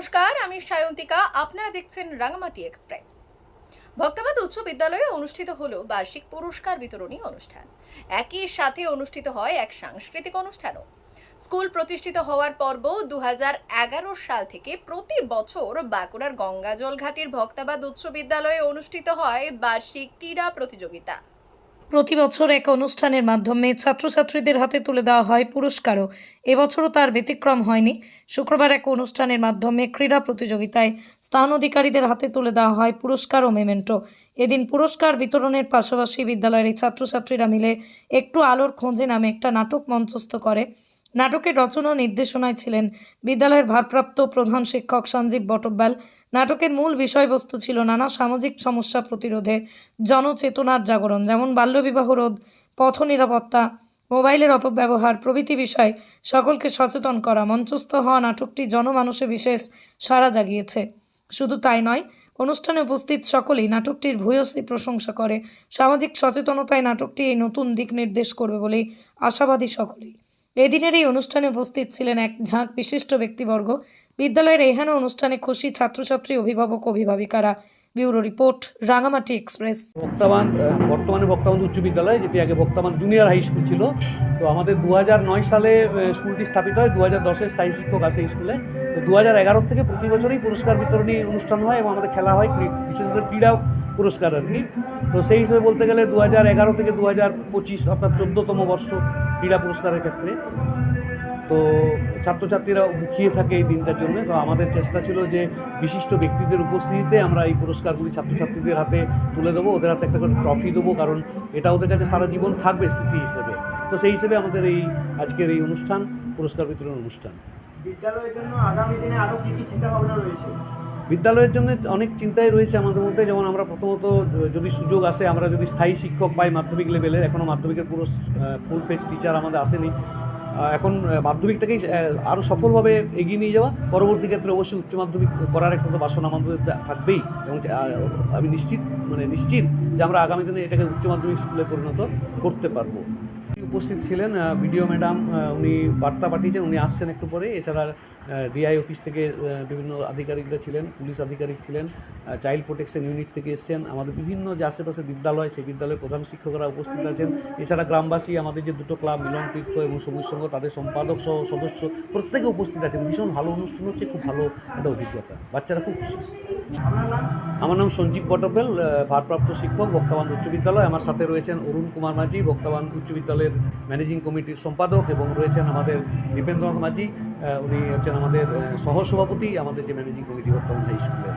নমস্কার, আমি সায়ন্তিকা, আপনারা দেখছেন রাঙামাটি এক্সপ্রেস। ভক্তাবাদ উচ্চ বিদ্যালয়ে অনুষ্ঠিত হলো বার্ষিক পুরস্কার বিতরণী অনুষ্ঠান। একই সাথে অনুষ্ঠিত হয় এক সাংস্কৃতিক অনুষ্ঠানও। স্কুল প্রতিষ্ঠিত হওয়ার পর্ব দু হাজার এগারো সাল থেকে প্রতি বছর বাঁকুড়ার গঙ্গাজল ঘাটের ভক্তাবাদ উচ্চ বিদ্যালয়ে অনুষ্ঠিত হয় বার্ষিক ক্রীড়া প্রতিযোগিতা। প্রতি বছর এক অনুষ্ঠানের মাধ্যমে ছাত্রছাত্রীদের হাতে তুলে দেওয়া হয় পুরস্কারও। এবছরও তার ব্যতিক্রম হয়নি। শুক্রবার এক অনুষ্ঠানের মাধ্যমে ক্রীড়া প্রতিযোগিতায় স্থান অধিকারীদের হাতে তুলে দেওয়া হয় পুরস্কার ও মেমেন্টো। এদিন পুরস্কার বিতরণের পাশাপাশি বিদ্যালয়ের এই ছাত্রছাত্রীরা মিলে একটু আলোর খোঁজে নামে একটা নাটক মঞ্চস্থ করে। নাটকের রচনা নির্দেশনায় ছিলেন বিদ্যালয়ের ভারপ্রাপ্ত প্রধান শিক্ষক সঞ্জীব বটব্যাল। নাটকের মূল বিষয়বস্তু ছিল নানা সামাজিক সমস্যা প্রতিরোধে জনচেতনার জাগরণ, যেমন বাল্যবিবাহ রোধ, পথ নিরাপত্তা, মোবাইলের অপব্যবহার, প্রভৃতি বিষয় সকলকে সচেতন করা, মঞ্চস্থ হওয়া নাটকটি জনমানসে বিশেষ সাড়া জাগিয়েছে। শুধু তাই নয়, অনুষ্ঠানে উপস্থিত সকলেই নাটকটির ভূয়সী প্রশংসা করে। সামাজিক সচেতনতায় নাটকটি এই নতুন দিক নির্দেশ করবে বলেই আশাবাদী সকলেই। এদিনের এই অনুষ্ঠানে উপস্থিত ছিলেন এক ঝাঁক বিশিষ্ট ব্যক্তিবর্গ। বিদ্যালয়ের এহেন অনুষ্ঠানে খুশি ছাত্রছাত্রী, অভিভাবক, অভিভাবিকারা ব্যুরো রিপোর্ট, রাঙামাটি এক্সপ্রেস। বক্তাবান বর্তমানে বক্তাবান উচ্চ বিদ্যালয়, যেটি আগে বক্তাবান জুনিয়র হাই স্কুল ছিল। তো আমাদের দু সালে স্কুলটি স্থাপিত হয় দু হাজার দশে স্থায়ী শিক্ষক আসে স্কুলে। তো দু হাজার এগারো থেকে প্রতি বছরই পুরস্কার বিতরণী অনুষ্ঠান হয় এবং আমাদের খেলা হয় বিশেষ করে ক্রীড়া পুরস্কার আর কি। তো সেই হিসেবে বলতে গেলে দু হাজার এগারো থেকে দু হাজার পঁচিশ, অর্থাৎ চোদ্দোতম বর্ষ ক্রীড়া পুরস্কারের ক্ষেত্রে। তো ছাত্রছাত্রীরা মুখিয়ে থাকে এই দিনটার জন্য। তো আমাদের চেষ্টা ছিল যে বিশিষ্ট ব্যক্তিদের উপস্থিতিতে আমরা এই পুরস্কারগুলি ছাত্রছাত্রীদের হাতে তুলে দেবো ওদের হাতে একটা করে ট্রফি দেবো কারণ এটা ওদের কাছে সারা জীবন থাকবে স্মৃতি হিসেবে। তো সেই হিসেবে আমাদের এই আজকের এই অনুষ্ঠান পুরস্কার বিতরণ অনুষ্ঠান। বিদ্যালয়ের জন্য আগামী দিনে আরও কি কি চিন্তা রয়েছে? বিদ্যালয়ের জন্য অনেক চিন্তাই রয়েছে আমাদের মধ্যে। যেমন আমরা প্রথমত যদি সুযোগ আসে আমরা যদি স্থায়ী শিক্ষক পাই মাধ্যমিক লেভেলের এখনও মাধ্যমিকের পুরো ফুল পেজ টিচার আমাদের আসেনি। এখন মাধ্যমিকটাকেই আরও সফলভাবে এগিয়ে নিয়ে যাওয়া। পরবর্তী ক্ষেত্রে অবশ্যই উচ্চ মাধ্যমিক করার একটা তো বাসনা আমাদের থাকবেই। এবং আমি নিশ্চিত মানে নিশ্চিত যে আমরা আগামী দিনে এটাকে উচ্চ মাধ্যমিক স্কুলে পরিণত করতে পারব। উপস্থিত ছিলেন বিডিও ম্যাডাম উনি বার্তা পাঠিয়েছেন, উনি আসছেন একটু পরে। এছাড়া ডিআই অফিস থেকে বিভিন্ন আধিকারিকরা ছিলেন, পুলিশ আধিকারিক ছিলেন চাইল্ড প্রোটেকশন ইউনিট থেকে এসছেন। আমাদের বিভিন্ন যে আশেপাশে বিদ্যালয়, সেই বিদ্যালয়ের প্রধান শিক্ষকরা উপস্থিত আছেন। এছাড়া গ্রামবাসী, আমাদের যে দুটো ক্লাব, মিলন তীর্থ এবং সবুজ সংঘ, তাদের সম্পাদক সহ সদস্য প্রত্যেকে উপস্থিত আছেন। ভীষণ ভালো অনুষ্ঠান হচ্ছে, খুব ভালো একটা অভিজ্ঞতা। বাচ্চারা খুব খুশি। আমার নাম সঞ্জীব পটপেল ভারপ্রাপ্ত শিক্ষক, বক্তাবান উচ্চ বিদ্যালয়। আমার সাথে রয়েছেন অরুণ কুমার মাঝি, বক্তাবান উচ্চ বিদ্যালয়ের ম্যানেজিং কমিটির সম্পাদক এবং রয়েছেন আমাদের দীপেন্দ্রনাথ মাঝি উনি হচ্ছেন আমাদের সহসভাপতি, আমাদের যে ম্যানেজিং কমিটি বর্তমান হাই স্কুলে